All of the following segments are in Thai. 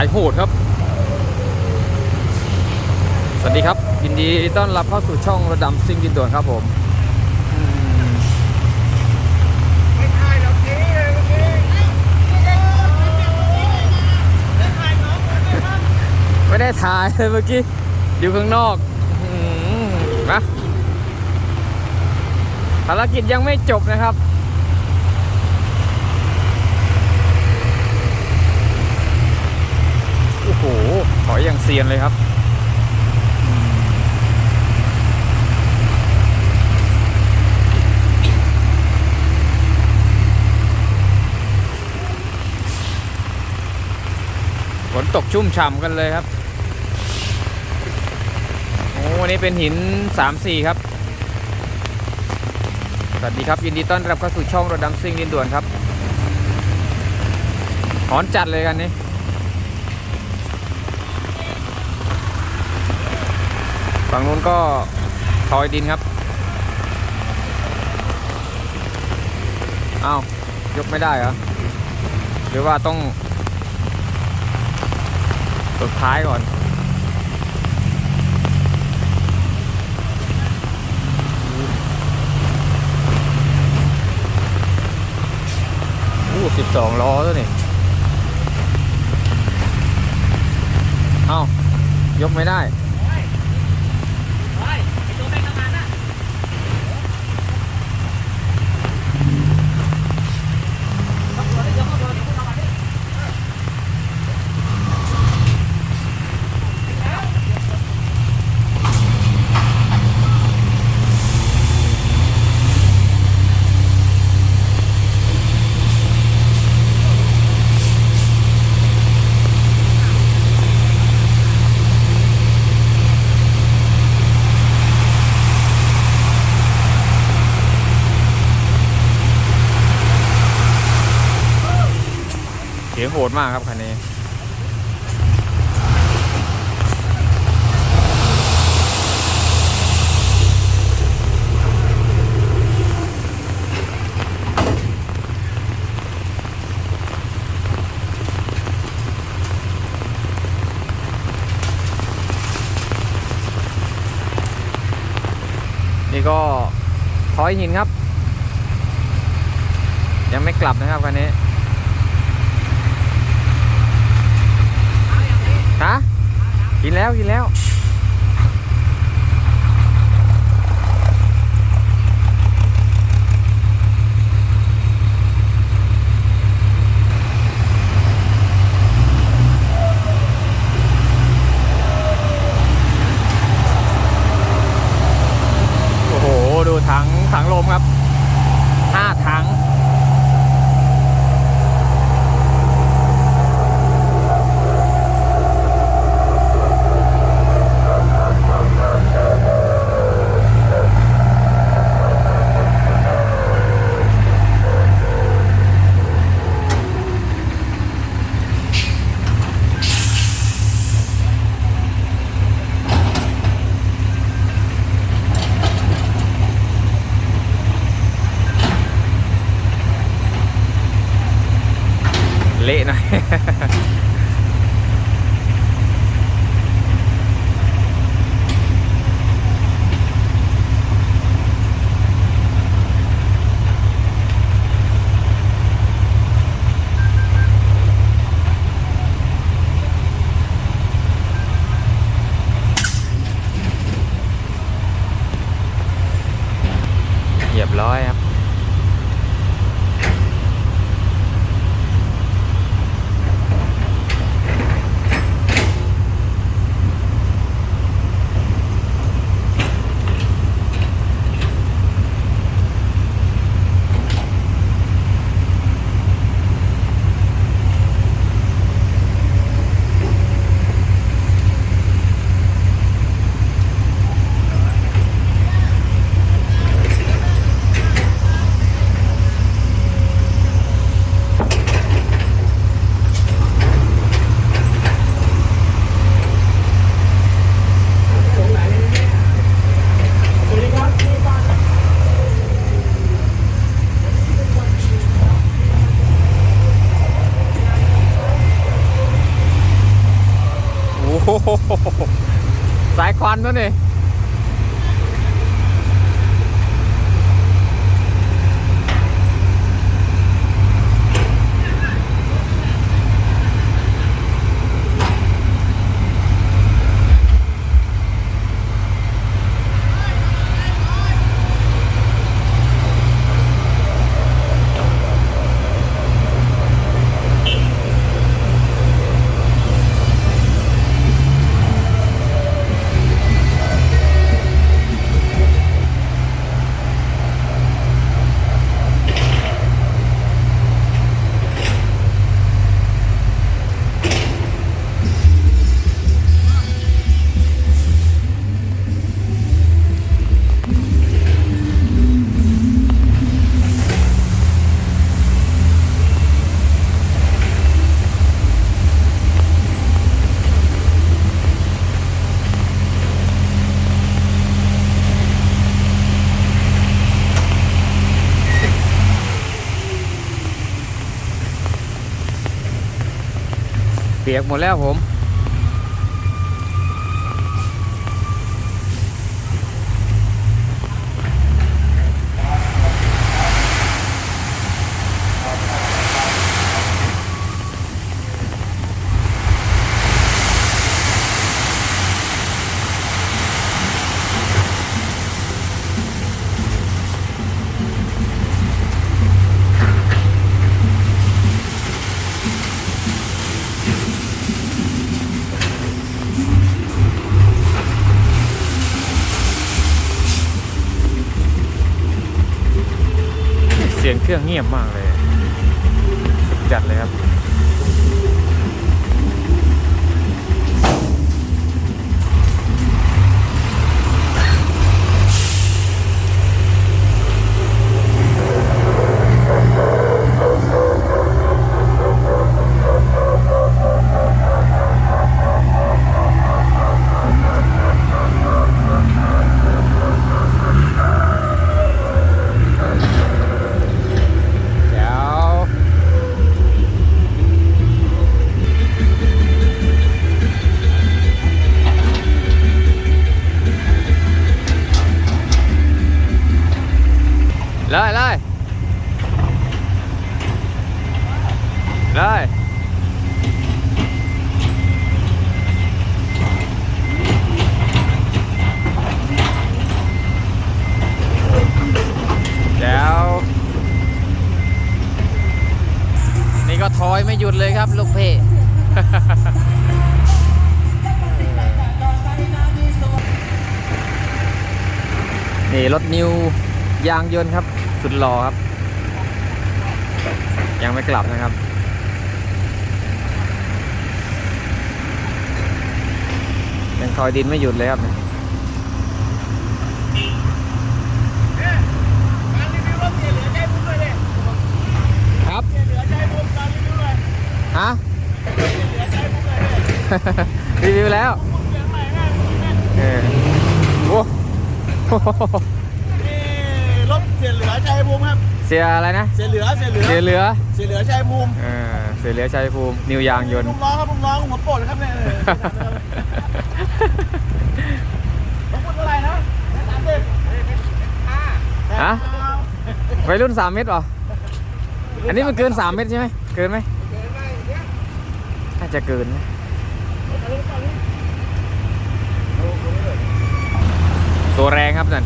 ายโหดครับ สวัสดีครับ ยินดีต้อนรับเข้าสู่ช่องระดำซิ่งดินด่วนครับผมไม่ถ่ายหรอกทีเลยเมื่อกี้ไม่ได้ถ่ายเลยเมื่อกี้อยู่ข้างนอกนะภารกิจยังไม่จบนะครับ โอ้โห ถอยอย่างเซียนเลยครับ ฝนตกชุ่มฉ่ำกันเลยครับ โอ้วันนี้เป็นหิน 3-4 ครับ สวัสดีครับ ยินดีต้อนรับเข้าสู่ช่องรถดำซิ่งดินด่วนครับหอนจัดเลยกันนี้ ฝั่งนู้นก็ทอยดินครับเอ้ายกไม่ได้เหรอหรือว่าต้องสุดท้ายก่อน อู้สิบสองล้อแล้วนี่ เอ้ายกไม่ได้ ดมากครับคันนี้ นี่ก็ทอยหินครับ ยังไม่กลับนะครับคันนี้ ฮะ กินแล้วกินแล้ว เปียกหมดแล้วผม รื่องเงียบมากเลยสุดจัดเลยครับ เลยเลยเลยแจ๋วนี่ก็ทอยไม่หยุดเลยครับลูกเพ่นี่รถนิว ยางยนต์ครับ สุดหล่อครับ ยังไม่กลับนะครับ ยังทอยดินไม่หยุดเลยครับรีวิวรถเสียเหลือใจบุ้มเลยเนี่ยครับฮะเสียเหลือใจบุ้มเลยเนี่ยรีวิวแล้วเออโอ้ ถเสียเหลือใจบุ้มครับ เสียอะไรนะ เสียเหลือ เสียเหลือ เสียเหลือ เสียเหลือใจบุ้มเออเสียเหลือชัยภูมิ นิวยางยนต์ลูกน้องครับลูกน้องหัวโปรดครับเนี่ยต้องพูดอะไรนะสามสิบฮะวัยรุ่น3เมตรเหรอ อันนี้มันเกิน3เมตรใช่ไหม เกินไหมน่าจะเกินนะตัวแรงครับนั่น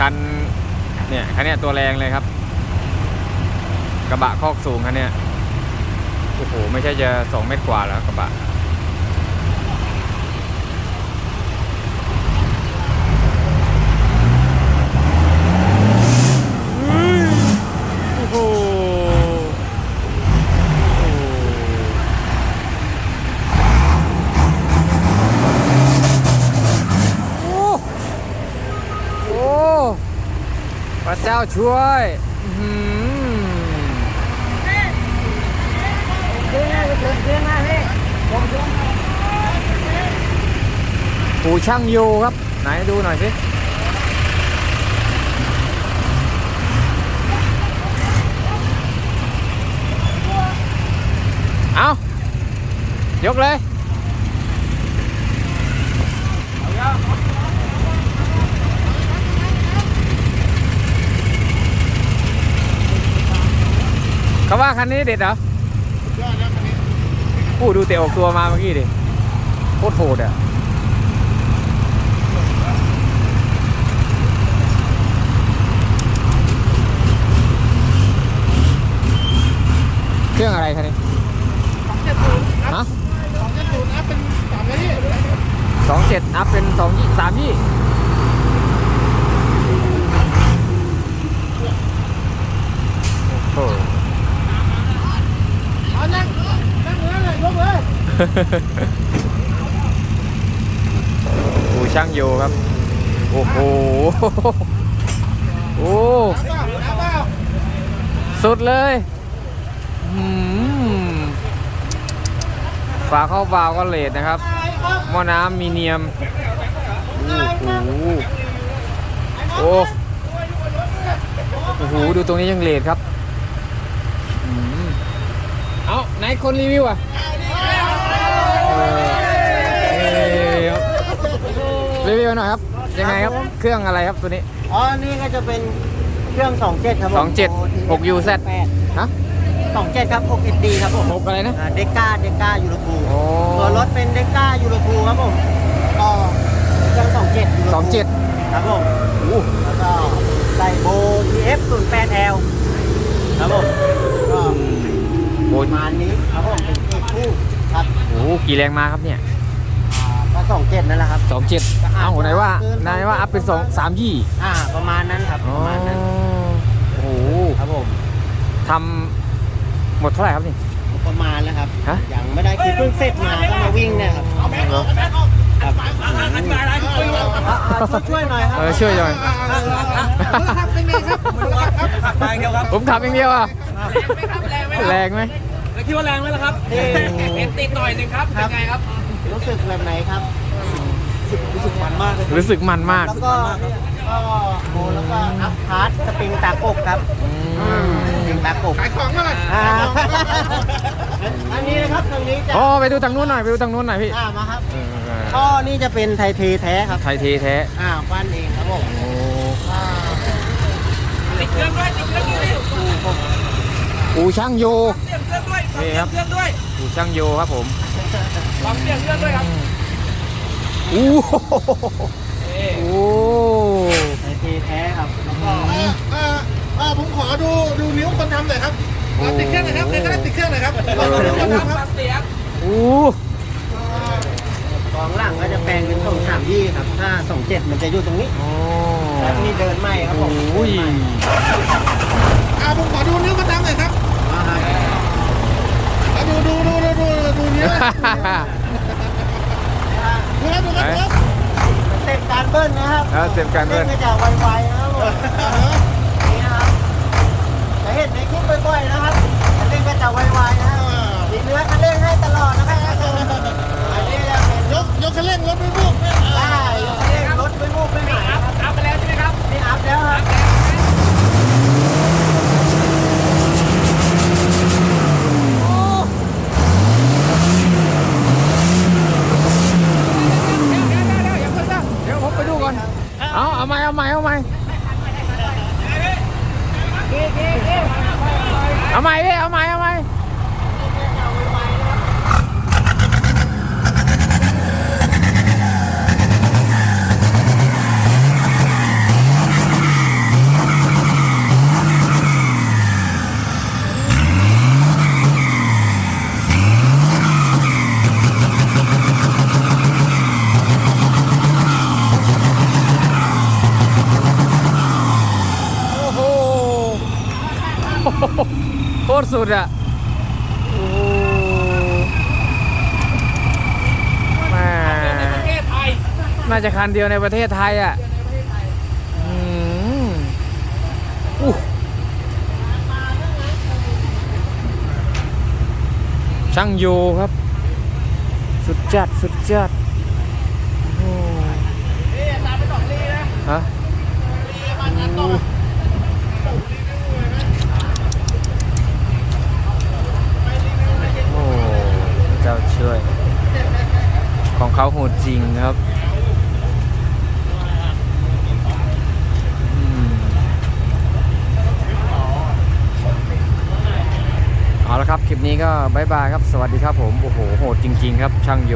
คัน เนี่ยคันนี้ตัวแรงเลยครับ กระบะคอกสูงคันนี้โอ้โหไม่ใช่จะสองเมตรกว่าแล้วกระบะ โอ้โหโอ้โอ้พระ เจ้าช่วยอื้อหือปู่ช่างโยครับ ไหนดูหน่อยสิเอายกเลย ว่าคันนี้เด็ดเหรอยอดนะคันนี้ผู้ดูเตะออกตัวมาเมื่อกี้ดิโคตรโหดอะเครื่องอะไรคันนี้สองเจ็ดศูนย์อัพฮะสองเจ็ดศูนย์อัพเป็นสามเลยนี่สองเจ็ดอัพเป็นสองยี่สามยี่โอ้โห เอานั่งนั่งเลยเลยยกเลย อูช่างโยครับ โอ้โห โอ้สุดเลยฝาเข้าบาวก็เลดนะครับหม้อน้ำมีเนียม โอ้โหโอ้โอ้โห ดูตรงนี้ยังเลดครับ เอาไหนคนรีวิวอะ รีวิวหน่อยครับ ยังไงครับเครื่องอะไรครับตัวนี้ อ๋อ นี่ก็จะเป็นเครื่อง 27 ครับผม27 6UZ ฮะ27 ครับ 6SD ครับผมหกอะไรนะ เดก้าเดก้ายูโรทูโอ้ ตัวรถเป็นเดก้ายูโรทูครับผมก็เครื่อง 27ยูโรทูสองเจ็ดครับผมโอ้แล้วก็ไดโบ TF 08L ครับผมก็โหประมาณนี้ครับผมเป็นเอกคู่ ครับโอ้โหกี่แรงมาครับเนี่ยอ่าก็27นั่นแหละครับ สองเจ็ดเอ้าไหนว่าไหนว่าอัพเป็นสองสามยี่อ่า ประมาณนั้นครับอ๋ปอระมาณนั้น โอ้โหครับผม ทำหมดเท่าไหร่ครับนี่ ประมาณแล้วครับ ฮะ ยังไม่ได้คือเพิ่งเสร็จมาก็มาวิ่งเนี่ยครับเอาแบงค์ออกเอาแบงค์ออกครับอธิบายอะไรช่วยอ่าอ่าช่วยช่วยหน่อยครับเออช่วยหน่อยครับเป็นไงครับครับไปเดียวครับผมขับอย่างเดียวอะแรงไหมแล้ว คิดว่าแรงไหมล่ะครับนี่เห็นติดหน่อยหนึ่งครับเป็นไงครับ รู้สึกแบบไหนครับ รู้สึกมันมากเลยรู้สึกมันมาก แล้วก็ก็โมแล้วก็อัพพาร์ทสปริงตากบครับอืมสปริงตากบขายของเมื่อไหร่อ่าอันนี้นะครับตรงนี้จะอ๋อไปดูทางนู้นหน่อยไปดูทางนู้นหน่อยพี่อ่ามาครับเออเออก็นี่จะเป็นไทยเทแท้ครับไทยเทแท้อ่าปั้นเองครับผมโอ้อ่าติดเครื่องด้วยติดเครื่องด้วย อูช่างโยเปลี่ยนเครื่องด้วยนี่ครับเปลี่ยนเครื่องด้วยอูช่างโยครับผมลองเปลี่ยนเครื่องด้วยครับอู้โหโอ้ไทยเทแท้ครับแล้วก็เออเออเออผมขอดูดูนิ้วคนทำหน่อยครับเอาติดเครื่องหน่อยครับใครก็ได้ติดเครื่องหน่อยครับขอดูนิ้วคนทำครับฟังเสียงอู้กองหลังก็จะแปลงเป็นตรงสามยี่ครับถ้าสองเจ็ดมันจะอยู่ตรงนี้โอ้แล้วนี่เดินไหมครับผมโอ้ยอ่าผมขอดูนิ้วคนทำหน่อยครับ อ่าฮะเอาดูดูดูดูดูดูนิ้วนะดูครับดูครับดูครับเต็มการเบิ้ลนะครับเต็มการเบิ้ลก็จะไวๆนะครับจะเห็นในคลิปบ่อยๆนะครับคันเร่งก็จะไวๆนะครับมีเนื้อคันเร่งให้ตลอดนะครับอันนี้จะเป็น ยกยกคันเร่งรถไม่บุก ได้คันเร่งรถไม่มูกไม่หายครับ อัพไปแล้วใช่ไหมครับ นี่อัพแล้วครับ เดี๋ยวผมไปดูก่อน เอาเอาใหม่เอาใหม่เอาใหม่ เอาใหม่พี่เอาใหม่เอาใหม่ ตรสุดอะโอ้โหแม่ประเทศไทยน่าจะคันเดียวในประเทศไทยอะอืมอู้ช่างโยครับ สุดจัด สุดจัดโอ้ฮะ ดจริงครับเอาละครับ คลิปนี้ก็บายบายครับ สวัสดีครับผม โอ้โห โหดจริง ๆ ครับ ช่างโย